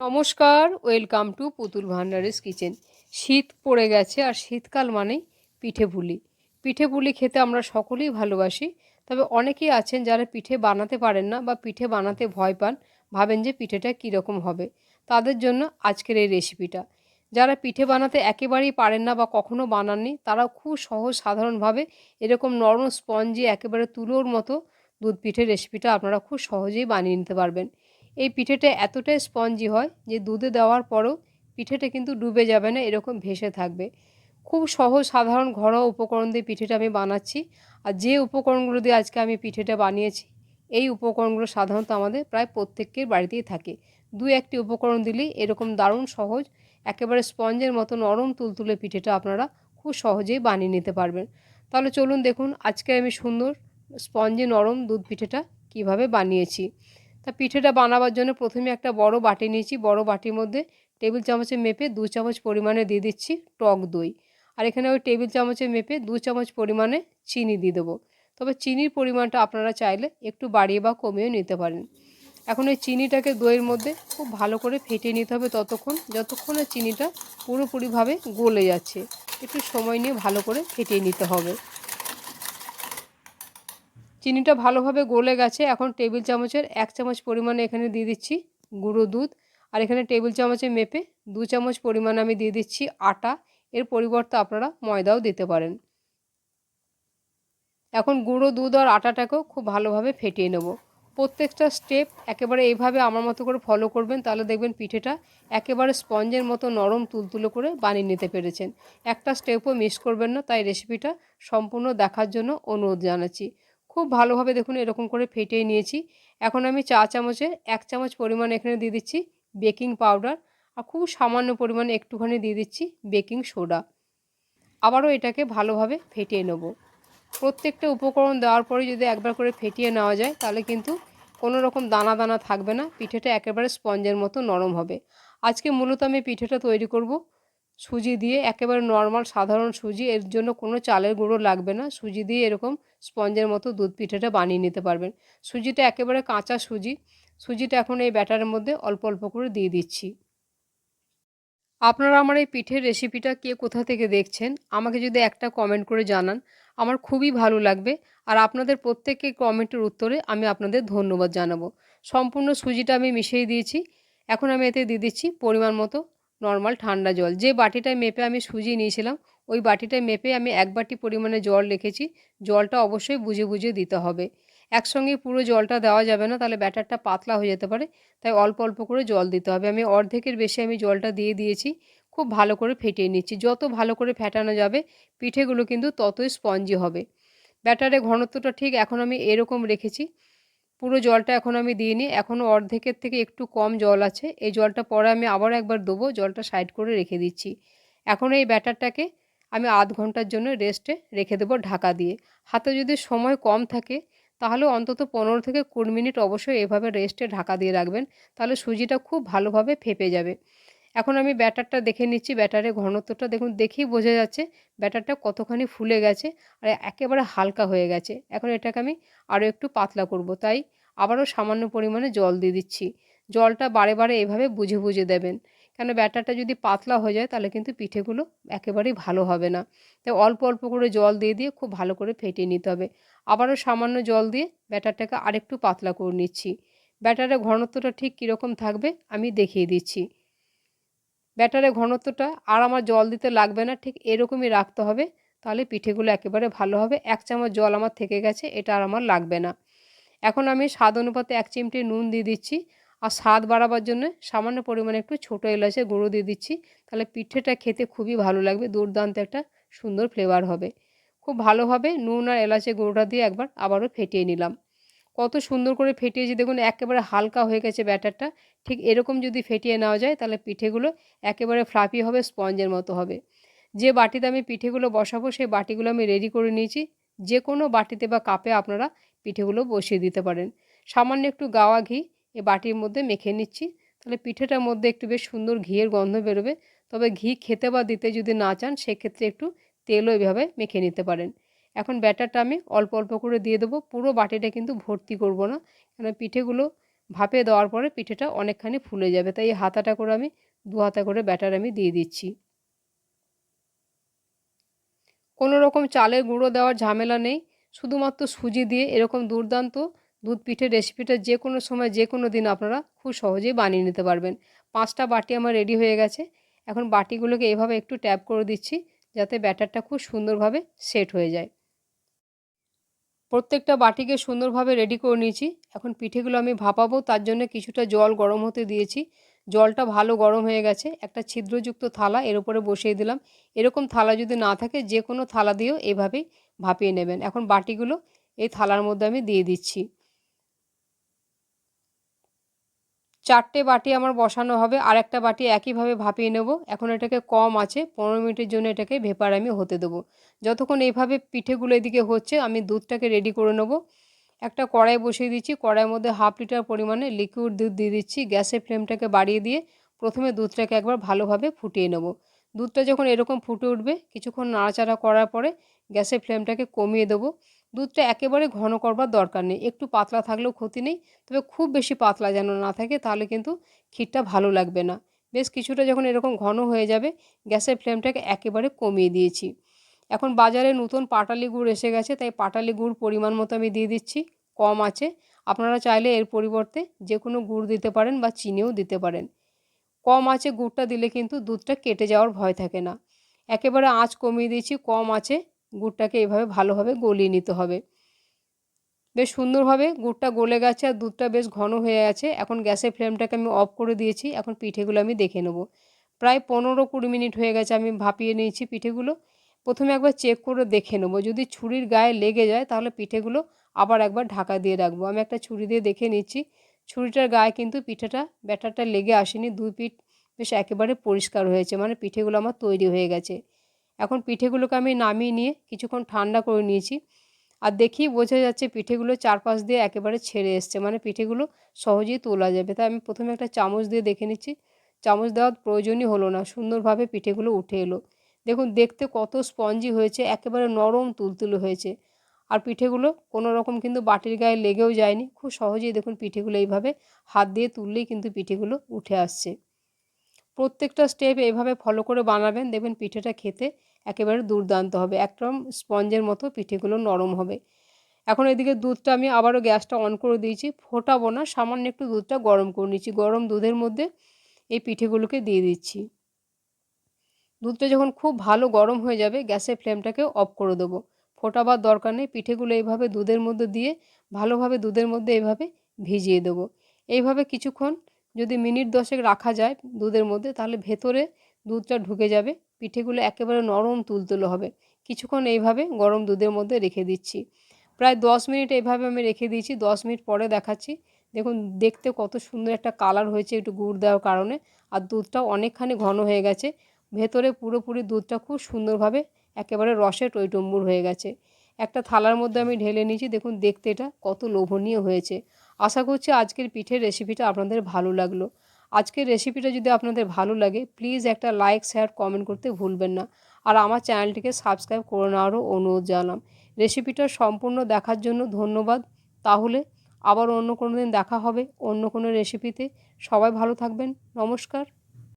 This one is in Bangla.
নমস্কার, ওয়েলকাম টু পুতুল ভান্ডারেস কিচেন। শীত পড়ে গেছে আর শীতকাল মানেই পিঠে পুলি। পিঠে পুলি খেতে আমরা সকলেই ভালোবাসি, তবে অনেকেই আছেন যারা পিঠে বানাতে পারেন না বা পিঠে বানাতে ভয় পান, ভাবেন যে পিঠেটা কীরকম হবে। তাদের জন্য আজকের এই রেসিপিটা যারা পিঠে বানাতে একেবারেই পারেন না বা কখনো বানাননি তারা খুব সহজ, সাধারণভাবে এরকম নরম স্পঞ্জি একেবারে তুলোর মতো দুধ পিঠের রেসিপিটা আপনারা খুব সহজেই বানিয়ে নিতে পারবেন। এই পিঠেটা এতটাই স্পঞ্জি হয় যে দুধে দেওয়ার পরও পিঠেটা কিন্তু ডুবে যাবে না, এরকম ভেসে থাকবে। খুব সহজ, সাধারণ, ঘরোয়া উপকরণ দিয়ে পিঠেটা আমি বানাচ্ছি। আর যে উপকরণগুলো দিয়ে আজকে আমি পিঠেটা বানিয়েছি, এই উপকরণগুলো সাধারণত আমাদের প্রায় প্রত্যেকের বাড়িতেই থাকে। দু একটি উপকরণ দিলেই এরকম দারুণ সহজ, একেবারে স্পঞ্জের মতো নরম তুলতুলে পিঠেটা আপনারা খুব সহজেই বানিয়ে নিতে পারবেন। তাহলে চলুন দেখুন আজকে আমি সুন্দর, স্পঞ্জে নরম দুধ পিঠেটা কীভাবে বানিয়েছি। তা পিঠেটা বানাবার জন্য প্রথমে একটা বড় বাটি নিয়েছি। বড় বাটির মধ্যে টেবিল চামচে মেপে দু চামচ পরিমাণে দিয়ে দিচ্ছি টক দই। আর এখানে ওই টেবিল চামচে মেপে দু চামচ পরিমাণে চিনি দিয়ে দেবো। তবে চিনির পরিমাণটা আপনারা চাইলে একটু বাড়িয়ে বা কমিয়েও নিতে পারেন। এখন ওই চিনিটাকে দইয়ের মধ্যে খুব ভালো করে ফেটিয়ে নিতে হবে ততক্ষণ, যতক্ষণে চিনিটা পুরোপুরিভাবে গলে যাচ্ছে। একটু সময় নিয়ে ভালো করে ফেটিয়ে নিতে হবে। চিনিটা ভালোভাবে গলে গেছে, এখন টেবিল চামচের এক চামচ পরিমাণে এখানে দিয়ে দিচ্ছি গুঁড়ো দুধ, আর এখানে টেবিল চামচে মেপে দু চামচ পরিমাণ আমি দিয়ে দিচ্ছি আটা, এর পরিবর্তে আপনারা ময়দাও দিতে পারেন। এখন গুঁড়ো দুধ আর আটাটাকেও খুব ভালোভাবে ফেটিয়ে নেব। প্রত্যেকটা স্টেপ একেবারে এইভাবে আমার মতো করে ফলো করবেন, তাহলে দেখবেন পিঠেটা একেবারে স্পঞ্জের মতো নরম তুলতুলো করে বানিয়ে নিতে পেরেছেন। একটা স্টেপও মিস করবেন না, তাই রেসিপিটা সম্পূর্ণ দেখার জন্য অনুরোধ জানাচ্ছি। খুব ভালোভাবে দেখুন এরকম করে ফেটিয়ে নিয়েছি। এখন আমি চা চামচের এক চামচ পরিমাণ এখানে দিয়ে দিচ্ছি বেকিং পাউডার আর খুব সামান্য পরিমাণে একটুখানি দিয়ে দিচ্ছি বেকিং সোডা। আবারও এটাকে ভালোভাবে ফেটিয়ে নেব। প্রত্যেকটা উপকরণ দেওয়ার পরে যদি একবার করে ফেটিয়ে নেওয়া যায় তাহলে কিন্তু কোনো রকম দানা দানা থাকবে না, পিঠেটা একেবারে স্পঞ্জের মতো নরম হবে। আজকে মূলত আমি পিঠেটা তৈরি করব সুজি দিয়ে একেবারে নর্মাল সাধারণ সুজি, এর জন্য কোনো চালের গুঁড়ো লাগবে না। সুজি দিয়ে এরকম স্পঞ্জের মতো দুধ পিঠেটা বানিয়ে নিতে পারবেন। সুজিটা একেবারে কাঁচা সুজি। সুজিটা এখন এই ব্যাটারের মধ্যে অল্প অল্প করে দিয়ে দিচ্ছি। আপনারা আমার এই পিঠের রেসিপিটা কে কোথা থেকে দেখছেন, আমাকে যদি একটা কমেন্ট করে জানান, আমার খুবই ভালো লাগবে। আর আপনাদের প্রত্যেককে কমেন্টের উত্তরে আমি আপনাদের ধন্যবাদ জানাব। সম্পূর্ণ সুজিটা আমি মিশিয়ে দিয়েছি। এখন আমি এতে দিয়ে দিচ্ছি পরিমাণ মতো নর্মাল ঠান্ডা জল। যে বাটিটায় মেপে আমি সুজি নিয়েছিলাম, ওই বাটিটায় মেপে আমি এক বাটি পরিমাণে জল রেখেছি। জলটা অবশ্যই বুঝে বুঝে দিতে হবে। একসঙ্গে পুরো জলটা দেওয়া যাবে না, তাহলে ব্যাটারটা পাতলা হয়ে যেতে পারে, তাই অল্প অল্প করে জল দিতে হবে। আমি অর্ধেকের বেশি আমি জলটা দিয়ে দিয়েছি, খুব ভালো করে ফেটিয়ে নিচ্ছি। যত ভালো করে ফেটানো যাবে, পিঠেগুলো কিন্তু ততই স্পঞ্জি হবে। ব্যাটারের ঘনত্বটা ঠিক এখন আমি এরকম রেখেছি পুরো জলটা এখন আমি দিইনি এখনও অর্ধেকের থেকে একটু কম জল আছে। এই জলটা পরে আমি আবার একবার দেবো। জলটা সাইড করে রেখে দিচ্ছি। এখন এই ব্যাটারটাকে আমি আধ ঘণ্টার জন্য রেস্টে রেখে দেবো ঢাকা দিয়ে। হাতে যদি সময় কম থাকে, তাহলে অন্তত পনেরো থেকে কুড়ি মিনিট অবশ্যই এভাবে রেস্টে ঢাকা দিয়ে রাখবেন। তাহলে সুজিটা খুব ভালোভাবে ফেপে যাবে। এখন আমি ব্যাটারটা দেখে নিচ্ছি, ব্যাটারের ঘনত্বটা দেখুন, দেখেই বোঝা যাচ্ছে ব্যাটারটা কতখানি ফুলে গেছে আর একেবারে হালকা হয়ে গেছে। এখন এটাকে আমি আরও একটু পাতলা করব, তাই আবারও সামান্য পরিমাণে জল দিয়ে দিচ্ছি। জলটা বারে বারে এভাবে বুঝে বুঝে দেবেন। কেন ব্যাটারটা যদি পাতলা হয়ে যায় তাহলে কিন্তু পিঠেগুলো একেবারেই ভালো হবে না। তাই অল্প অল্প করে জল দিয়ে দিয়ে খুব ভালো করে ফেটিয়ে নিতে হবে। আবারও সামান্য জল দিয়ে ব্যাটারটাকে আরেকটু পাতলা করে নিচ্ছি। ব্যাটারের ঘনত্বটা ঠিক কীরকম থাকবে আমি দেখিয়ে দিচ্ছি। ব্যাটারের ঘনত্বটা আর আমার জল দিতে লাগবে না, ঠিক এরকমই রাখতে হবে। তাহলে পিঠেগুলো একেবারে ভালো হবে। এক চামচ জল আমার থেকে গেছে, এটা আর আমার লাগবে না। এখন আমি স্বাদ অনুপাতে এক চিমটি নুন দিয়ে দিচ্ছি। আর স্বাদ বাড়াবার জন্য সামান্য পরিমাণে একটু ছোটো এলাচের গুঁড়ো দিয়ে দিচ্ছি। তাহলে পিঠেটা খেতে খুবই ভালো লাগবে, দুর্দান্ত একটা সুন্দর ফ্লেভার হবে। খুব ভালোভাবে নুন আর এলাচের গুঁড়োটা দিয়ে একবার আবারও ফেটিয়ে নিলাম। কত সুন্দর করে ফেটিয়েছি। দেখুন, একেবারে হালকা হয়ে গেছে ব্যাটারটা। ঠিক এরকম যদি ফেটিয়ে নেওয়া যায়, তাহলে পিঠেগুলো একেবারে ফ্লাফি হবে স্পঞ্জের মতো হবে। যে বাটিতে আমি পিঠেগুলো বসাবো, সেই বাটিগুলো আমি রেডি করে নিয়েছি। যে কোনো বাটিতে বা কাপে আপনারা পিঠেগুলো বসিয়ে দিতে পারেন। সামান্য একটু গাওয়া ঘি এ বাটির মধ্যে মেখে নিচ্ছি। তাহলে পিঠেটার মধ্যে একটু বেশ সুন্দর ঘিয়ের গন্ধ বেরোবে। তবে ঘি খেতে বা দিতে যদি না চান, সেক্ষেত্রে একটু তেলও এভাবে মেখে নিতে পারেন। এখন ব্যাটারটা আমি অল্প অল্প করে দিয়ে দেবো। পুরো বাটিটা কিন্তু ভর্তি করব না। কেন পিঠেগুলো ভাপে দেওয়ার পরে পিঠেটা অনেকখানি ফুলে যাবে। তাই হাতাটা করে আমি দু হাতা করে ব্যাটার আমি দিয়ে দিচ্ছি। কোনো রকম চালের গুঁড়ো দেওয়ার ঝামেলা নেই। শুধুমাত্র সুজি দিয়ে এরকম দুর্দান্ত দুধ পিঠের রেসিপিটা যে কোনো সময়, যে কোনো দিন আপনারা খুব সহজেই বানিয়ে নিতে পারবেন। পাঁচটা বাটি আমার রেডি হয়ে গেছে। এখন বাটিগুলোকে এভাবে একটু ট্যাপ করে দিচ্ছি যাতে ব্যাটারটা খুব সুন্দরভাবে সেট হয়ে যায়। প্রত্যেকটা বাটিকে সুন্দরভাবে রেডি করে নিয়েছি। এখন পিঠেগুলো আমি ভাপাবো, তার জন্য কিছুটা জল গরম হতে দিয়েছি। জলটা ভালো গরম হয়ে গেছে। একটা ছিদ্রযুক্ত থালা এর উপরে বসিয়ে দিলাম। এরকম থালা যদি না থাকে যে কোনো থালা দিয়েও এভাবেই ভাপিয়ে নেবেন। এখন বাটিগুলো এই থালার মধ্যে আমি দিয়ে দিচ্ছি। চারটে বাটি আমার বসানো হবে আর একটা বাটি একইভাবে ভাপিয়ে নেব। এখন এটাকে কম আছে, পনেরো মিনিটের জন্য এটাকে ভেপার আমি হতে দেবো। যতক্ষণ এইভাবে পিঠেগুলো এদিকে হচ্ছে, আমি দুধটাকে রেডি করে নেব। একটা কড়াই বসিয়ে দিচ্ছি, কড়াইয়ের মধ্যে হাফ লিটার পরিমাণে লিকুইড দুধ দিয়ে দিচ্ছি। গ্যাসের ফ্লেমটাকে বাড়িয়ে দিয়ে প্রথমে দুধটাকে একবার ভালোভাবে ফুটিয়ে নেব। দুধটা যখন এরকম ফুটে উঠবে, কিছুক্ষণ নাড়াচাড়া করার পরে গ্যাসের ফ্লেমটাকে কমিয়ে দেবো। দুধটা একেবারে ঘন করবার দরকার নেই। একটু পাতলা থাকলেও ক্ষতি নেই, তবে খুব বেশি পাতলা যেন না থাকে তাহলে কিন্তু ক্ষীরটা ভালো লাগবে না। বেশ কিছুটা যখন এরকম ঘন হয়ে যাবে, গ্যাসের ফ্লেমটাকে একেবারে কমিয়ে দিয়েছি। এখন বাজারে নতুন পাটালি গুড় এসে গেছে, তাই পাটালি গুড় পরিমাণ মতো আমি দিয়ে দিচ্ছি, কম আছে। আপনারা চাইলে এর পরিবর্তে যে কোনো গুড় দিতে পারেন বা চিনিও দিতে পারেন। কম আছে গুড়টা দিলে কিন্তু দুধটা কেটে যাওয়ার ভয় থাকে না। একেবারে আঁচ কমিয়ে দিয়েছি, কম আছে। গুড়টাকে এভাবে ভালোভাবে গলিয়ে নিতে হবে। বেশ সুন্দরভাবে গুড়টা গলে গেছে আর দুধটা বেশ ঘন হয়ে আছে। এখন গ্যাসের ফ্লেমটাকে আমি অফ করে দিয়েছি। এখন পিঠেগুলো আমি দেখে নেব। প্রায় পনেরো কুড়ি মিনিট হয়ে গেছে আমি ভাপিয়ে নিয়েছি পিঠেগুলো। প্রথমে একবার চেক করে দেখে নেব। যদি ছুরির গায়ে লেগে যায় তাহলে পিঠেগুলো আবার একবার ঢাকা দিয়ে রাখব। আমি একটা ছুরি দিয়ে দেখে নিচ্ছি। ছুরিটার গায়ে কিন্তু পিঠেটা, ব্যাটারটা লেগে আসেনি। দুই পিঠ বেশ একেবারে পরিষ্কার হয়েছে। মানে পিঠেগুলো আমার তৈরি হয়ে গেছে। এখন পিঠেগুলোকে আমি নামিয়ে নিয়ে কিছুক্ষণ ঠান্ডা করে নিয়েছি। আর দেখি বোঝা যাচ্ছে পিঠেগুলো চারপাশ দিয়ে একেবারে ছেড়ে এসছে। মানে পিঠেগুলো সহজেই তোলা যাবে। তাই আমি প্রথমে একটা চামচ দিয়ে দেখে নিচ্ছি। চামচ দেওয়ার প্রয়োজনই হলো না। সুন্দরভাবে পিঠেগুলো উঠে এলো। দেখুন, দেখতে কত স্পঞ্জি হয়েছে। একেবারে নরম তুলতুলে হয়েছে। আর পিঠেগুলো কোনো রকম কিন্তু বাটির গায়ে লেগেও যায়নি। খুব সহজেই দেখুন পিঠেগুলো এইভাবে হাত দিয়ে তুললেই কিন্তু পিঠেগুলো উঠে আসছে। প্রত্যেকটা স্টেপ এইভাবে ফলো করে বানাবেন। দেখবেন পিঠেটা খেতে একেবারে দুর্দান্ত হবে। একদম স্পঞ্জের মতো পিঠেগুলো নরম হবে। এখন এদিকে দুধটা আমি আবারও গ্যাসটা অন করে দিয়েছি। ফোটাবো না, সামান্য একটু দুধটা গরম করে নিচ্ছি। গরম দুধের মধ্যে এই পিঠেগুলোকে দিয়ে দিচ্ছি। দুধটা যখন খুব ভালো গরম হয়ে যাবে, গ্যাসের ফ্লেমটাকে অফ করে দেবো। ফোটাবার দরকার নেই। পিঠেগুলো এইভাবে দুধের মধ্যে দিয়ে, ভালোভাবে দুধের মধ্যে এইভাবে ভিজিয়ে দেবো। এইভাবে কিছুক্ষণ যদি মিনিট দশেক রাখা যায় দুধের মধ্যে, তাহলে ভেতরে দুধটা ঢুকে যাবে। পিঠেগুলো একেবারে নরম তুলতুলো হবে। কিছুক্ষণ এইভাবে গরম দুধের মধ্যে রেখে দিচ্ছি। প্রায় দশ মিনিট এইভাবে আমি রেখে দিয়েছি। দশ মিনিট পরে দেখাচ্ছি। দেখুন, দেখতে কত সুন্দর একটা কালার হয়েছে একটু গুড় দেওয়ার কারণে। আর দুধটাও অনেকখানি ঘন হয়ে গেছে। ভেতরে পুরোপুরি দুধটা খুব সুন্দরভাবে একেবারে রসে টইটম্বুর হয়ে গেছে। একটা থালার মধ্যে আমি ঢেলে নিয়েছি। দেখুন, দেখতে এটা কত লোভনীয় হয়েছে। আশা করছি আজকের পিঠের রেসিপিটা আপনাদের ভালো লাগল। আজকের রেসিপিটা যদি আপনাদের ভালো লাগে প্লিজ একটা লাইক শেয়ার কমেন্ট করতে ভুলবেন না। আর আমার চ্যানেলটিকে সাবস্ক্রাইব করে নেওয়ারও অনুরোধ জানালাম। রেসিপিটা সম্পূর্ণ দেখার জন্য ধন্যবাদ। তাহলে আবার অন্য কোনো দিন দেখা হবে অন্য কোনো রেসিপিতে সবাই ভালো থাকবেন। নমস্কার।